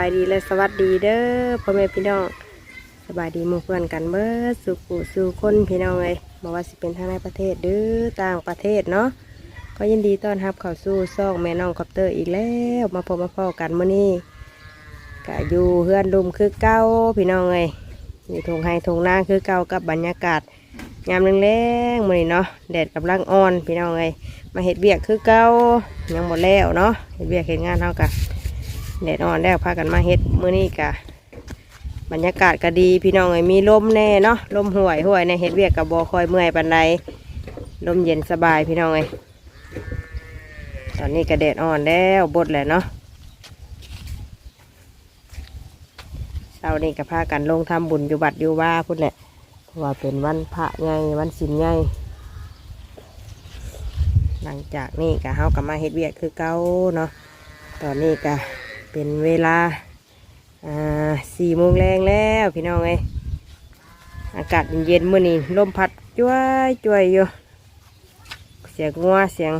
ายดีสบายดีและสวัสดีเด้อพ่อแม่พี่น้องสบายดีมู่เพื่อนกันเบิดสู่ผู้สู่คนพี่น้องเลยบอกว่าสิเป็นทางในประเทศหรือต่างประเทศเนาะก็ยินดีต้อนรับเข้าสู่ซอกแม่น้องคอปเตอร์อีกแล้วมาพบมาพอกันเมื้อนี้ก็อยู่เฮือนดุมคือเก้าพี่น้องเลยอยู่ทงไฮทงนาคือเก้ากับบรรยากาศยามแรงๆมื้อนี้เนาะแดดกำลังอ่อนพี่น้องเลยมาเห็ดเบียกคือเก้ายังหมดแล้วเนาะเห็ดเบียกเห็ดงานเท่ากัน แดดอ่อนแล้วพากันมาเห็ดมื้อนี้กะบรรยากาศก็ดีพี่น้องเอ้ยมีลมแน่เนาะลมห่วยห่วยในเห็ดเบียกกับบอคอยเมื่อยปันใดลมเย็นสบายพี่น้องเอ้ยตอนนี้ก็แดดอ่อนแล้วบดแหละเนาะเช้านี้ก็พากันลงทำบุญอยู่บัดอยู่ว่าพุ่นแหละเพราะว่าเป็นวันพระใหญ่วันศีลใหญ่หลังจากนี้ก็เฮากับมาเฮ็ดเวียกคือเก่าเนาะตอนนี้ก็ เป็นเวลาอ่าสี่โมงแรงแล้วพี่น้องเอ้ยอากาศเย็นๆมื้อนี้ลมพัดจ้วยจ้วยอยู่เสียงงัวเสียง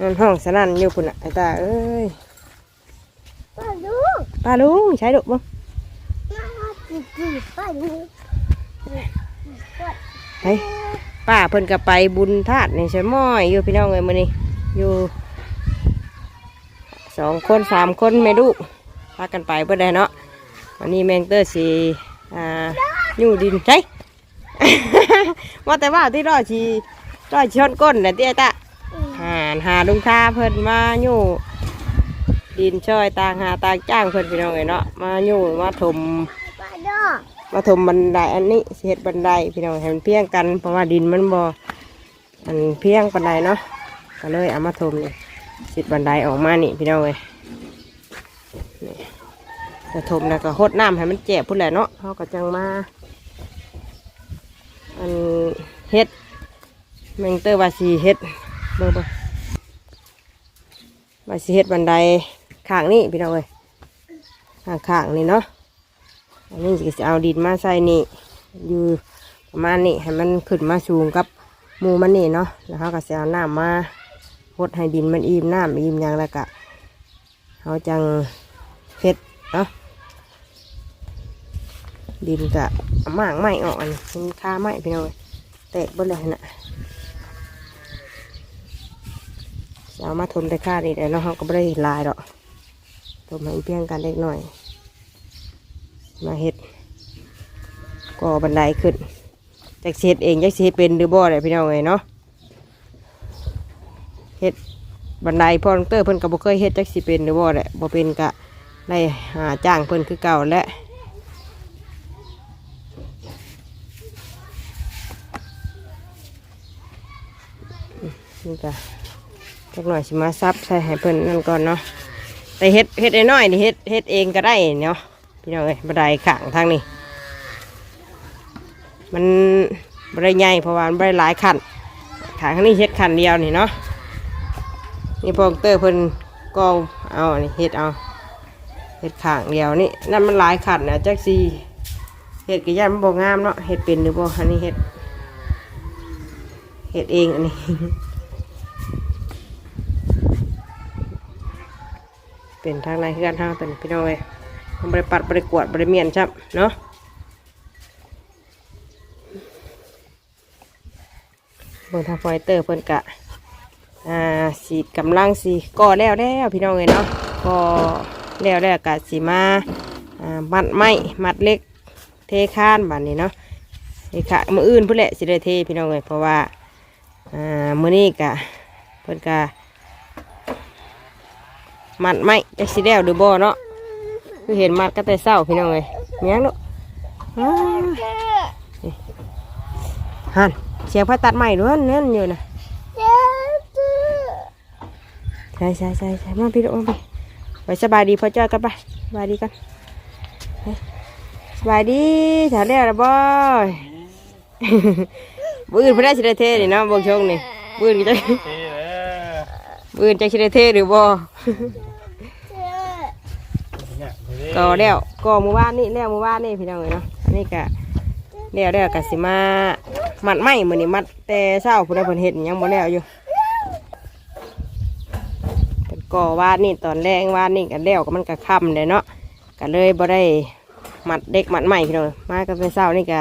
นั่นห้องสนั่นอยู่พุ่นน่ะไอ้ตาเอ้ยป้าลูกป้าลุงใช้ดุบ่น่าจีจีป้าลูกเฮ้ยป้าเพิ่นก็ไปบุญธาตุในใช่ม้อยอยู่พี่น้องเอ้ยมื้อนี้อยู่ สองคนสามคนแม่ลูกพากันไปเพื่อได้เนาะวันนี้แมงเตอร์สีอ่าอยู่ดินใช่ว่าแต่ว่าที่รอดชีรอดชนก้นน่ะเตี้ยตะหาหาลุงท่าเพิ่นมาอยู่ดินช่อยตางหาตางจ้างเพิ่นพี่น้องเอ้ยเนาะมาอยู่มาถมป้าดอมาถมบันไดอันนี้สิเฮ็ดบันไดพี่น้องให้มันเพียงกันเพราะว่าดินมันบ่มันเพียงบันไดเนาะก็เลยเอามาถมนี่ สิดบันไดออกมานี่พี่น้องเอ้ยนี่จะถมแล้วก็หดน้ำให้มันเจ็บพุ่นแหละเนาะเขาก็จังมา อันเฮ็ดแมงเตอร์วาสีเฮ็ดเบิ่งเบิ่งว่าสีเฮ็ดบันไดข้างนี้พี่น้องเอ้ยข้างข้างนี่เนาะอันนี้จะเอาดินมาใส่นี่อยู่ประมาณนี้ให้มันขึ้นมาสูงกับมูมันนี่เนาะแล้วเขาก็จะเอาน้ำมา พดให้ดินมันอิ่มน้ำอิ่มยังแล้วก็เขาจังเฮ็ดเนาะดินกะหมางไม้ออกอันนี้มันค่าไม้พี่น้องเอ้ยแตกบดเลยน่ะเอามาทมแต่ค่านี่แหละเนาะเขาก็ไม่ได้ลายหรอกทมให้เพียงกันเล็กหน่อย มาเฮ็ดก่อบันไดขึ้นจากเฮ็ดเองจากเฮ็ดเป็นหรือบ่อเลยพี่น้องเอ้ยเนาะ เฮ็ดบันไดพอน้องเตอร์เพิ่นก็บ่เคยเฮ็ดจากสิเป็นหรือบ่แหละบ่เป็นก็ได้หาจ้างเพิ่นคือเก่าและนี่ก็จักหน่อยสิมาซับใส่ให้เพิ่นนั่นก่อนเนาะแต่เฮ็ดเฮ็ดน้อยนี่เฮ็ดเฮ็ดเองก็ได้เนาะพี่น้องเอ้ยบันไดข้างทางนี้มันบันไดใหญ่เพราะว่ามันบันไดหลายขันขางนี้เฮ็ดขันเดียวนี่เนาะ นี่พอเตอร์เพิ่นก็เอาอันนี้เฮ็ดเอาเฮ็ดขางเดียวนี่นั่นมันหลายขันนะจักซีเฮ็ดก็ย่ามันบ่งามเนาะเฮ็ดเป็นหรือบ่อันนี้เฮ็ดเฮ็ดเองอันนี้เป็นทางในคือกันทางเป็นพี่น้องเอ้ยบริปัดบริกวดบริเมียนครับเนาะเบิ่งทางไฟเตอร์เพิ่นกะ อ่าสีกำลังสีก่อแล้วแล้วพี่น้องเอ้ยเนาะก่อแล้วแล้วกะสีมาอ่ามัดไม้มัดเล็กเทคานบัดนี้เนาะเทคานมืออื่นพุ่นแหละสิได้เทพี่น้องเอ้ยเพราะว่าอ่ามื้อนี้กะเพิ่นกะมัดไม้จะสิแล้วหรือบ่เนาะคือเห็นมัดก็แต่เศร้าพี่น้องเลยเมียงลูกอ้าวฮันเสียงพาตัดใหม่ด้วยนั่นอยู่นะ เจ้าจื้อ ใช่ใช่ใช่ใช่มาพี่ลูกมาพี่ไปสบายดีพ่อจ้อยกันไปสบายดีกันสบายดีถาเรียกระบอยบืนพระได้ชิไดเทนี่เนาะบงชงนี่บืนจะเท่เลยบืนจะชิไดเทหรือบ่ก็แล้วก็หมู่บ้านนี่แล้วหมู่บ้านนี่พี่น้องเลยเนาะอันนี้ก็แล้วแล้วก็สิมามัดไม้มื้อนี้มัดแต่เช้าผู้ใดเพิ่นเฮ็ดหยังบ่แล้วอยู่ ก่อวานนี่ตอนแรกวานนี่กันแล้วก็มันก็ค่ำเลยเนาะก็เลยบ่ได้มัดเด็กมัดใหม่พี่น้องมากันเป็นเศร้านี่ก็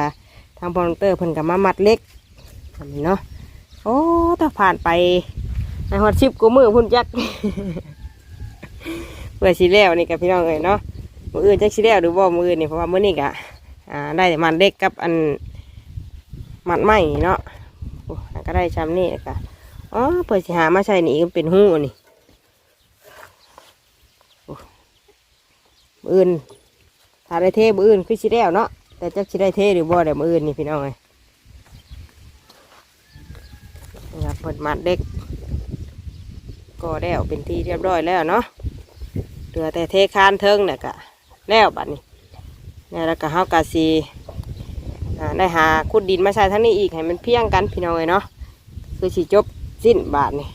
ทางพอลเตอร์เพิ่นก็มามัดเล็กนนี้เนาะโอ้ถ้าผ่านไปในฮอดชิปกูมือพุ่นจักเพื่อสิแล้วนี่กับพี่น้องเลยเนาะมืออื่นจักสิแล้วหรือบ่มืออื่นนี่เพราะว่ามือนี้ก็อ่าได้มันเล็กกับอันมัดใหม่เนาะก็ได้ชำนี่ก็อ๋อเพื่อสิหามาใช้นี่ก็เป็นหู้นี่โอ้มื อื่นถ้าได้เทมืออื่นคือสิแล้วเนาะแต่จักสิได้เทหรือบ่เดี๋ยวมืออื่นนี่พี่น้องเลยนะครับเปิดมัดเด็ก ก็แล้วเป็นที่เรียบร้อยแล้วเนาะเหลือแต่เทคานเทิงเนี่ยกะแล้วบัดนี้เนี่ยแล้วก็เฮากะสีอ่าได้หาขุดดินมาใส่ทั้งนี้อีกให้มันเพียงกันพี่น้องเลยเนาะคือสิจบสิ้นบาทนี่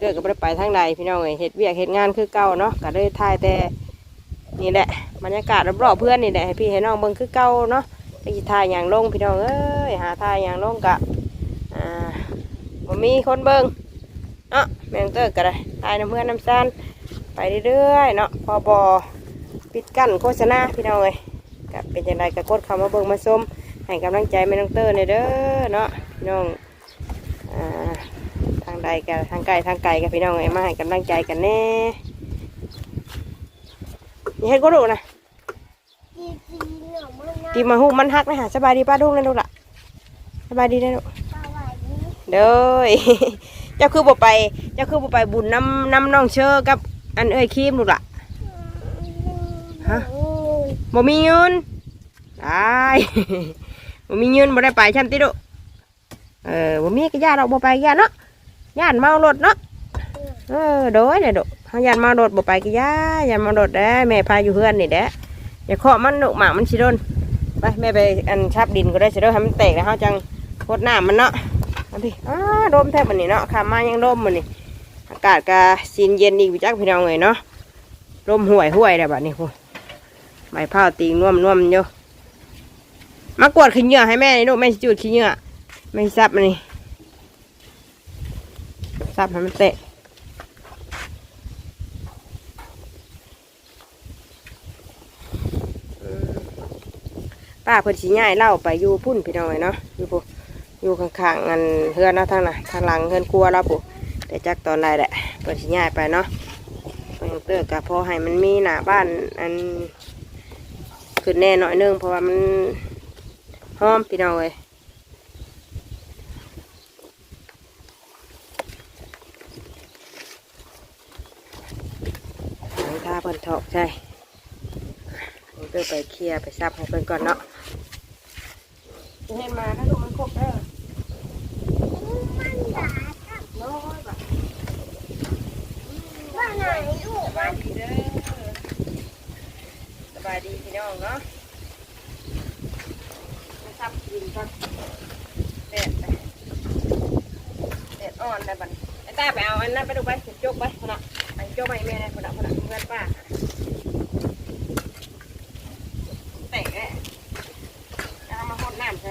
เกิดก็ไม่ได้ไปทางใดพี่น้องเลยเฮ็ดเวียกเฮ็ดงานคือเก่าเนาะก็เลยถ่ายแต่ นี่แหละบรรยากาศรอบๆเพื่อนนี่แหละให้พี่ให้น้องเบิ่งคือเก่าเนาะไปสิถ่ายอย่างลงพี่น้องเอ้ยหาถ่ายอย่างลงกะอ่าบ่มีคนเบิ่งเนาะแมงเตอร์ก็ได้ตายน้ำเพื่อนน้ำซานไปเรื่อยๆเนาะพอบอปิดกั้นโฆษณาพี่น้องเลยก็เป็นยังไงก็กดเข้ามาเบิ่งมาชมให้กำลังใจแมงเตอร์ในอยเด้อเนาะพี่น้องอ่าทางใดกับทางไกลทางไกลกับพี่น้องเอ้ยมาให้กำลังใจกันแน่ อยังให้ก็ดูนะจีจีหน่อมันนะตีมาหูมันหักนะฮะสบายดีป้าดุ้งนะลูกละสบายดีนะลูกสวัสดีเด้อเจ้าคือบ่ไปเจ้าคือบ่ไปบุญน้ำน้ำน้องเชอกับอันเอ้ยครีมลูกล่ะฮะบ่มีเงินได้บ่มีเงินบ่ได้ไปฉันติดุเออบ่มีก็ย่าเราบ่ไปก็ย่าเนาะย่านเมารถเนาะเออโดยเนี่ยดุ เฮาย่านมารถบ่ไปก็ย่าย่านมารถเด้แม่พาอยู่เฮือนนี่เด้อย่าเคาะมันดุกหมากมันสิโดนไปแม่ไปอันชับดินก็ได้สิด้อให้มันแตกแล้วเฮาจังรดน้ำมันเนาะเอาพี่อ้าดมแทบมันนี่เนาะขามายังดมมันนี่อากาศก็สินเย็นอีกพี่จักพี่น้องเอ้ยเนาะลมห่วยห่วยแล้บัดนี้พูใบเผาตีน่วมน่วมๆอยู่มากวดขี้เหงื่อให้แม่นี่ลูกแม่สิจูดขี้เหงื่อแม่ซับมันนี่ซับให้มันเตะ ป้าเพิ่นสิย้ายเล่าไปอยู่พุ่นพี่น้องเอ้ยเนาะอยู่ปุอยู่ข้างๆงันเฮือนเนาะทางน่ะทางหลังเฮือนครัวเราปุแต่จักตอนใดแหละเพิ่นสิย้ายไปเนาะเพิ่นเตือกับพอให้มันมีหน้าบ้านอันขึ้นแน่หน่อยนึงเพราะว่ามันหอมพี่น้องเลยหลังท่าเพิ่นถอกใช่ผมเดิน ไปเคลียร์ไปซับให้เพิ่นก่อนเนาะเห็นมาถ้าลูกมันครบเด้อมันด่าครับน้อยบ่ว่าไหนลูกสบายดีเด้อสบายดีพี่น้องเนาะไปซับดินก่อนแดดไปเด็ดอ่อนได้บัดนไอ้ตาไปเอาอันนั้นไปดูไปจกไปคนละไปจกไปแม่ได้คนละคนละเพื่อนป้าเตะเลยเอามาหดน้ำใส่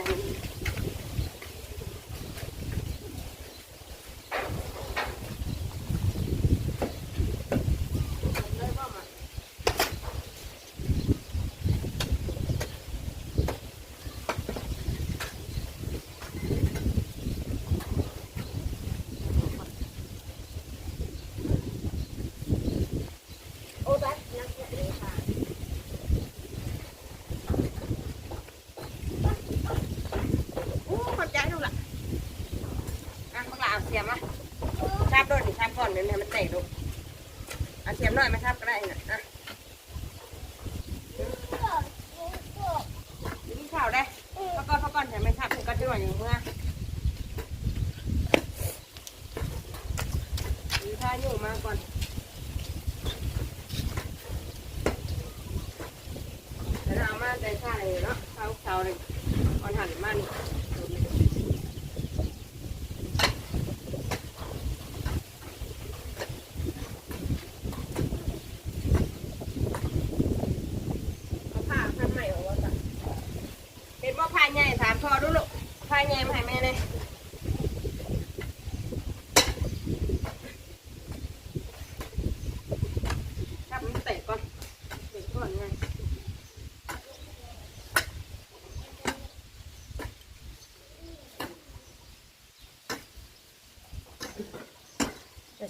โอ้บัดนักเรียนค่ะโอ้ขอบใจลูกละอะพวกเราเอาเสียมมาชาบโดนดิชาบก่อนเดี๋ยวให้มันเตะลูกเอาเสียมหน่อยมาชาบก็ได้นะอะกินข้าวได้พัก แต่ไม่ชาบก็จะหน่อยอย่างเมื่อมีท่าอยู่มาก่อนแล้วเอามาใจชาเลยเนาะเช้าเช้าเลยก่อนหันมานี่เอาผ้าผ้าใหม่ออกว่าจ้ะเห็นว่าผ้าใหญ่ถามพ่อดูลูกผ้าใหญ่มาให้แม่เลย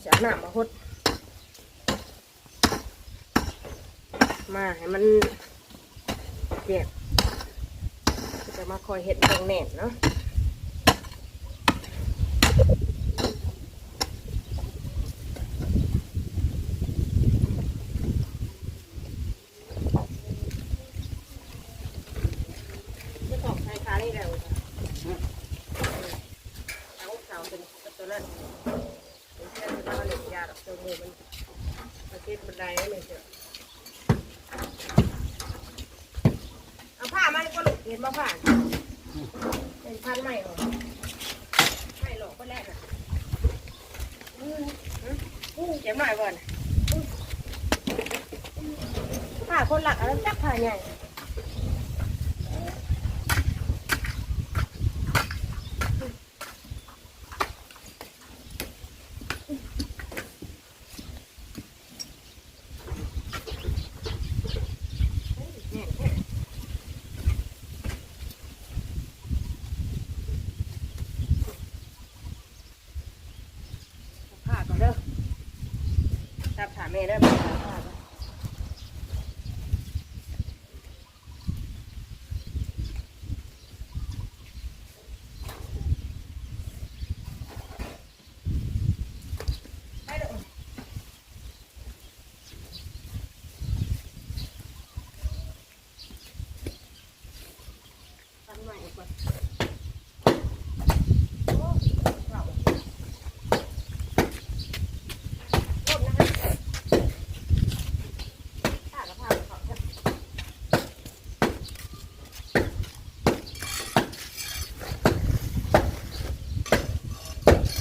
จะเอาน้ำมาหดมาให้มันเจ็บจะมาคอยเห็ดตรงแหน่นเนาะตอกใช้คาได้แล้วจ้ะเอาเสาเป็นตัวนั้นเป็นเส้นเป็นเหล็กยาดอก ตัวมือมันมาเก็บบันไดไว้เลยเถอะเอาผ้ามาดีกว่าลูกเห็นมาผ้าเป็นพันไหมเหรอไม่หรอกก็แรกน่ะอืมอืมอืมเจ็บหน่อยก่อนผ้าคนหลักเอะไรจักผ้าใหญ่ ผ้าก่อนเด้อ จับขาแม่เด้อผ้าก่อนไปเด้อทำใหม่ก่อนโอ้เก่า รถนะคะผ้ากระเพราเขาจะ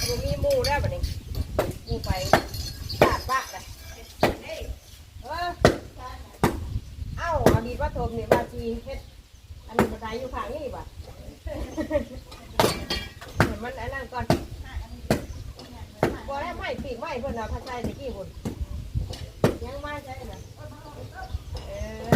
มันมีหมูได้แบบนี้หมูไปตาดบ้าเลยเฮ้ยเออเอ้าเอาดีว่าโทมเนี่ยบาจีเฮ็ดอันนี้บันไดอยู่ข้างนี่ป่ะเห็นมันอันนั้นก่อนบ่ได้ไม่ปีกไม่เพิ่นเอาพัดใจตะกี้พุ่น ยังไม่ใช่เหรอเออ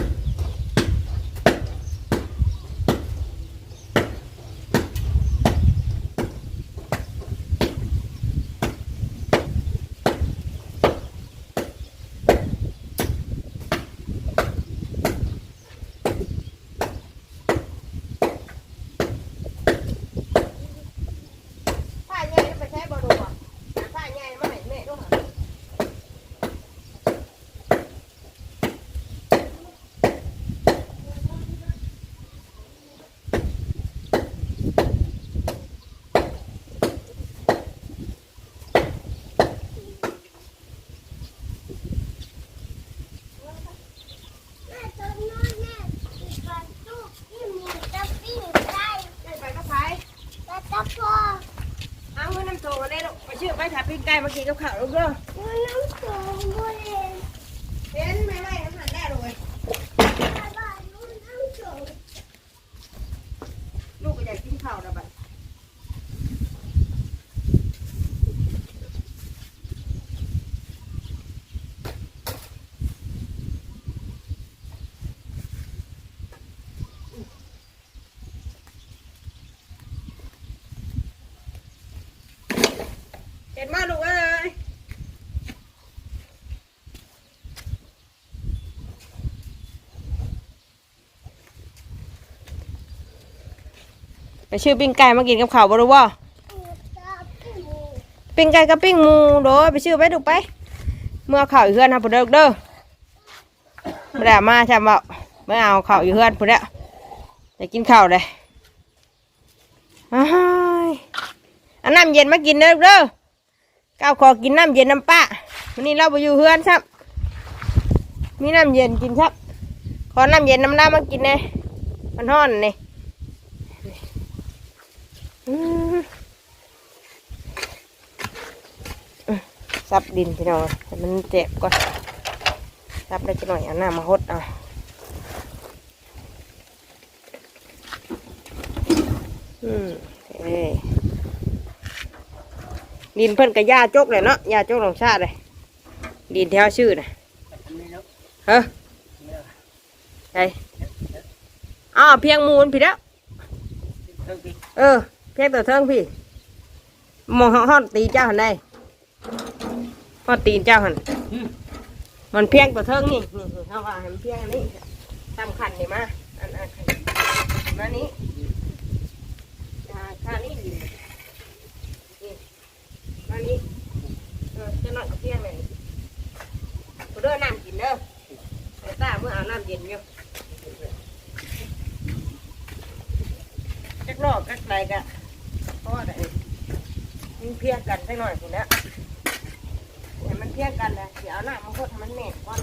ผ้าใหญ่ไปใช้บ่ดูอะผ้าใหญ่มาให้แม่ดูค่ะ แม่ตัวน้อยแม่ติดฟันตู้ที่มีตะปิ้งไก่ ได้ไปก็ไป ตะตะพอ เอาเงินน้ำโตมาได้ลูกไปชื่อไปถ่ายปิ้งไก่มากินกับข้าวลูกเด้อมันน้ำโตบุเรนเห็นไหมไหมน้ำหันแน่เลยบ้านบ้านนู้นน้ำโตลูกก็อยากกินข้าวนะบัดเห็นมาลูกเอ้ย ไปชื่อปิ้งไก่มากินกับข้าวบ่รู้บ่ปิ้งไก่กับปิ้งหมูโดยไปชื่อไปดูไปเมื่อข่าวอยู่เฮือนครับผู้เด้อเด้อไม่ได้เอามาใช่ไมเมื่อเอาข่าวอยู่เฮือนผู้เด้อจะกินข้าวเลยอ้ายอาน้ำเย็นมากินเด้อเด้อก้าวขอกินน้ำเย็นน้ำป้าวันนี้เราไปอยู่เฮือนครับมีน้ำเย็นกินครับ ขอน้ำเย็นน้ำน้ำมากินเลยมันห้อนนี่ ซับดินพี่น้องให้มันเจ็บก่อนซับได้จะหน่อยเอาหน้ามาหดเอาอืมเอ้ยดินเพิ่นกับหญ้าจกเลยเนาะหญ้าจกหลงชาติเลยดินแถวชื่อน่ะเฮ้ไอ้อ้าวเพียงมูลพี่แล้วเออ เพียงตัวเทิงพี่มองห้องตีเจ้าหันได้พอตีนเจ้าหันมันเพียงตัวเทิงนี่นี่นี่เขาว่าให้มันเพียงอันนี้ตามขันนี่มาอันอันขันมานี้อ่าข้านี่นี่มานี้เออจะนอนกับเพียงเลยกูเด้อน้ำกินเด้อแต่ตาเมื่อเอาน้ำเย็นอยู่จักรอบจักไรกะเพราะว่าแต่มันเพียกันสักหน่อยคุณแล้วเห็นมันเทียกันเลยเดี๋ยวเอาหน้ามาโคตรให้มันเหน็บก่อน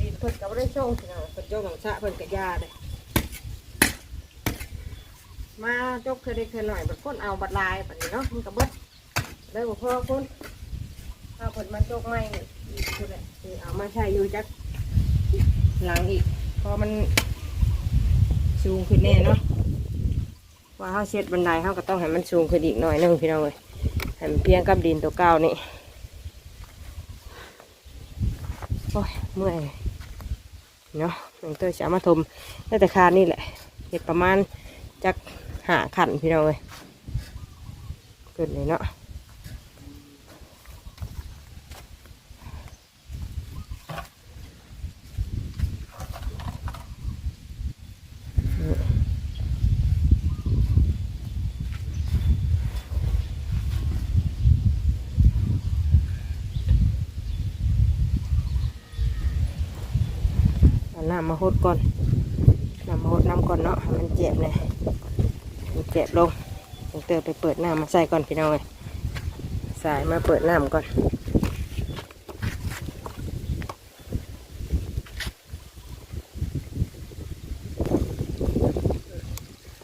ดีเพิ่นก็บ่ได้ส่งสินะ เพิ่นโยกของชะเพิ่นก็ยาเลยมาจกเคยได้เคยหน่อยบัดคนเอาบัดลายบัดนี้เนาะมันกับเบิดได้บ่พอคนถ้าคนมาจกไม่คือแหละคือเอามาใช้อยู่จักหลังอีกพอมันสูงขึ้นแน่เนาะว่าเขาเช็ดบันไดเขาก็ต้องให้มันสูงขึ้นอีกหน่อยหนึงพี่น้องเลยให้มันเพียงกับดินตัวเก่านี่โอ้ยเมื่อย เนาะน้องเตยจะเอามาทมได้แต่คานี่แหละเห็ดประมาณจักหาขันพี่น้องเลยเกิดเลยเนาะ เอาน้ำมาหดก่อนน้ำมาหดน้ำก่อนเนาะให้มันเจ็บเลยมันเจ็บลงต้องเติมไปเปิดน้ำมาใส่ก่อนพี่น้องเลยสายมาเปิดน้ำก่อน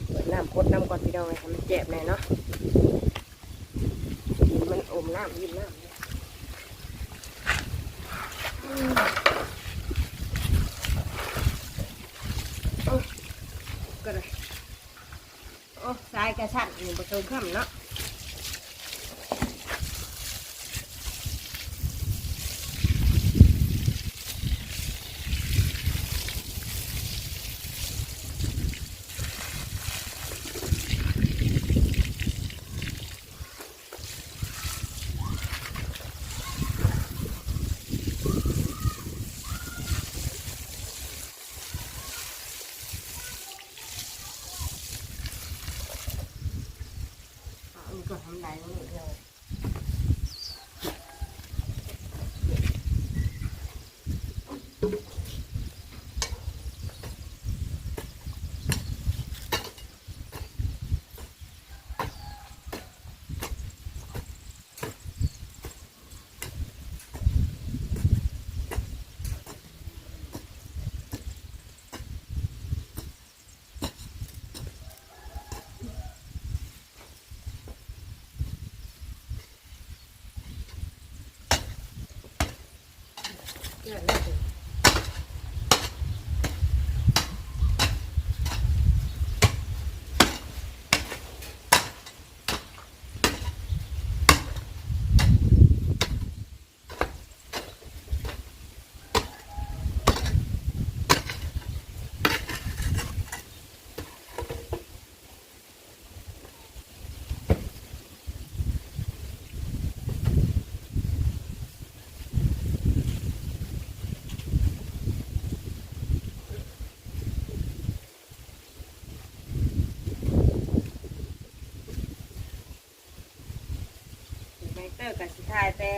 เปิดน้ำพดน้ำก่อนพี่น้องเลยให้มันเจ็บเลยเนาะดินมันอมน้ำยินน้ำเนี่ยอืมโอ้ก็ เลยโอ้สายกระชันนี่ประตูข้ามเนาะอันนี้ก็ทำได้แล้วนี่เลย เลื่ อนแล้วสิแมงเตอร์กับสิทายแต่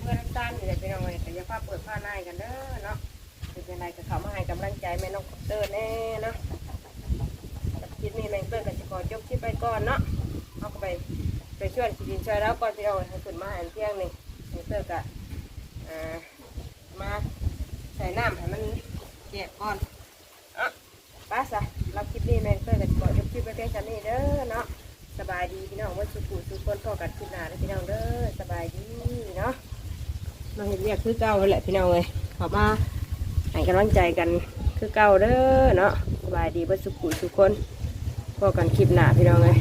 เพื่อนน้ำตาลนี่แหละพี่น้องเลยแต่ย่าพาเปิดผ้าหน้ากันเด้อเนาะเป็นยังไงก็เขามาให้กำลังใจแม่น้องคอปเตอร์แน่เนาะคลิปนี้แมงเตอร์กับสิขอยกคลิปไปก่อนเนาะเอาไปไปช่วยสิดินช่วยแล้วก่อนพี่น้องให้ขึ้นมาใหาเที่ยงนี่แมงเตอร์กับมาใส่น้ำให้มันเจ็บก่อนอะไป้าซะเรับคลิปนี้แมงเตอร์กับสิขอยกคลิปไปเพียงแค่นี้เด้อเนาะ สบายดีพี่น้องว่าสุขุสุขคนพ่อกันขึ้นหนาแล้วพี่น้องเด้อสบายดีเนาะมาเห็นเรียกคือเก่าแหละพี่น้องเลยขอมาให้กำลังใจกันคือเก่าเด้อเนาะสบายดีว่าสุขุสุขคนพ่อกันคลิปหนาพี่น้องเลย